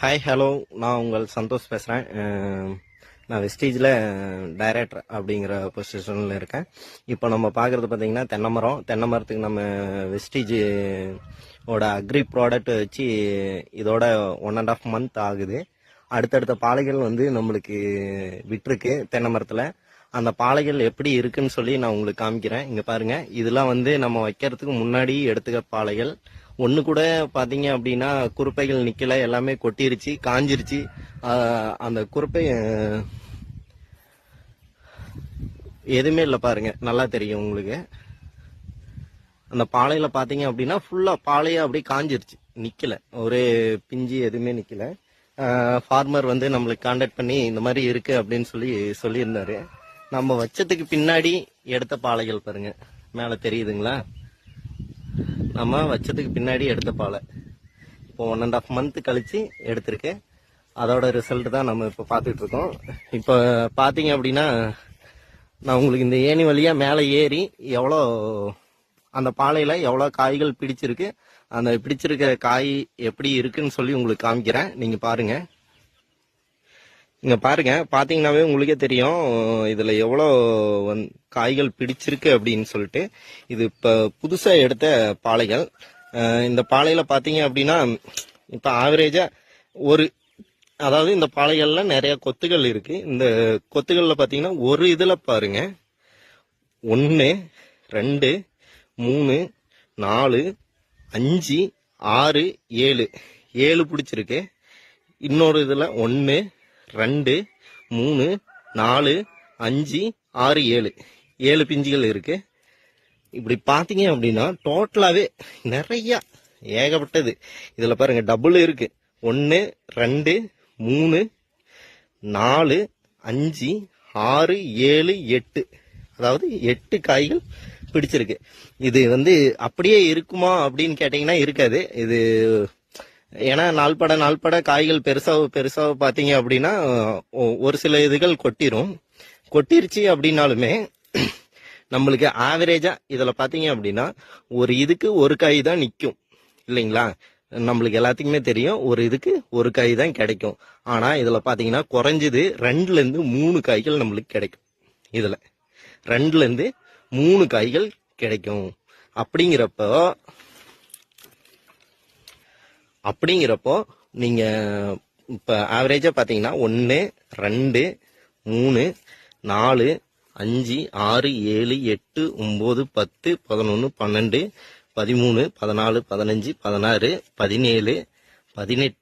Hi hello நான் உங்கள் சந்தோஷ் பேசுகிறேன் நான் வெஸ்டீஜில் டைரக்டர் அப்படிங்கிற பொசிஷனில் இருக்கேன். இப்போ நம்ம பார்க்குறது பார்த்தீங்கன்னா தென்னை மரம் தென்னை மரத்துக்கு நம்ம வெஸ்டீஜ் ஓட அக்ரி ப்ராடக்ட் வச்சு இதோட ஒன் அண்ட் ஆஃப் மந்த் ஆகுது. அடுத்தடுத்த பாலைகள் வந்து நம்மளுக்கு விட்டுருக்கு தென்னை மரத்தில் அந்த பாலைகள் எப்படி இருக்குன்னு சொல்லி நான் உங்களுக்கு காமிக்கிறேன். இங்கே பாருங்கள் இதெல்லாம் வந்து நம்ம வைக்கிறதுக்கு முன்னாடி எடுத்துக்க பாலைகள். ஒன்று கூட பார்த்தீங்க அப்படின்னா குறுப்பைகள் நிற்கல எல்லாமே கொட்டிருச்சு காஞ்சிருச்சு. அந்த குறுப்பை எதுவுமே இல்லை பாருங்க. நல்லா தெரியும் உங்களுக்கு. அந்த பாலையில் பார்த்தீங்க அப்படின்னா ஃபுல்லாக பாலையே அப்படியே காஞ்சிருச்சு. நிற்கல ஒரு பிஞ்சு எதுவுமே நிற்கல ஃபார்மர் வந்து நம்மளுக்கு காண்டாக்ட் பண்ணி இந்த மாதிரி இருக்குது அப்படின்னு சொல்லி சொல்லியிருந்தாரு. நம்ம வச்சதுக்கு பின்னாடி எடுத்த பாலைகள் பாருங்க. மேலே தெரியுதுங்களா? நம்ம வச்சதுக்கு பின்னாடி எடுத்த பாலை. இப்போ ஒன் அண்ட் ஆஃப் மந்த் கழித்து எடுத்திருக்கேன். அதோட ரிசல்ட் தான் நம்ம இப்போ பார்த்துட்டு இருக்கோம். இப்போ பார்த்தீங்க அப்படின்னா நான் உங்களுக்கு இந்த ஏணி வழியாக மேலே ஏறி எவ்வளோ அந்த பாலையில் எவ்வளோ காய்கள் பிடிச்சிருக்கு அந்த பிடிச்சிருக்கிற காய் எப்படி இருக்குன்னு சொல்லி உங்களுக்கு காமிக்கிறேன். நீங்கள் பாருங்கள் இங்க பாருங்க பாத்தீங்கன்னாவே உங்களுக்கே தெரியும் இதுல எவ்வளோ வந் காய்கள் பிடிச்சிருக்கு அப்படின்னு சொல்லிட்டு இது இப்ப புதுசா எடுத்த பாலைகள். இந்த பாலையில பாத்தீங்க அப்படின்னா இப்ப ஆவரேஜா ஒரு அதாவது இந்த பாலைகள்ல நிறைய கொத்துகள் இருக்கு. இந்த கொத்துகள்ல பாத்தீங்கன்னா ஒரு இதுல பாருங்க. ஒன்று ரெண்டு மூணு நாலு அஞ்சு ஆறு ஏழு. ஏழு பிடிச்சிருக்கு. இன்னொரு இதில் ஒன்று ரெண்டு மூணு நாலு அஞ்சு ஆறு ஏழு. ஏழு பிஞ்சுகள் இருக்கு. இப்படி பார்த்தீங்க அப்படின்னா டோட்டலாகவே நிறையா ஏகப்பட்டது. இதில் பாருங்கள் டபுள் இருக்கு. ஒன்று ரெண்டு மூணு நாலு அஞ்சு ஆறு ஏழு எட்டு. அதாவது எட்டு காய்கள் பிடிச்சிருக்கு. இது வந்து அப்படியே இருக்குமா அப்படின்னு கேட்டிங்கன்னா இருக்காது. இது ஏன்னா நாள்பட நாள்பட காய்கள் பெருசாக பெருசாக பார்த்தீங்க அப்படின்னா ஒ- ஒரு சில இதுகள் கொட்டிரும். கொட்டிருச்சு அப்படின்னாலுமே நம்மளுக்கு ஆவரேஜா இதில் பார்த்தீங்க அப்படின்னா ஒரு இதுக்கு ஒரு காய் தான் நிற்கும். இல்லைங்களா? நம்மளுக்கு எல்லாத்துக்குமே தெரியும் ஒரு இதுக்கு ஒரு காய் தான் கிடைக்கும். ஆனால் இதில் பார்த்தீங்கன்னா குறைஞ்சது ரெண்டுலேருந்து மூணு காய்கள் நம்மளுக்கு கிடைக்கும். இதில் ரெண்டுலேருந்து மூணு காய்கள் கிடைக்கும். அப்படிங்கிறப்போ அப்படிங்கிறப்போ நீங்க இப்போ ஆவரேஜா பாத்தீங்கன்னா ஒன்று ரெண்டு மூணு நாலு அஞ்சு ஆறு ஏழு எட்டு ஒம்பது பத்து பதினொன்று பன்னெண்டு பதிமூணு பதினாலு பதினஞ்சு பதினாறு பதினேழு பதினெட்டு.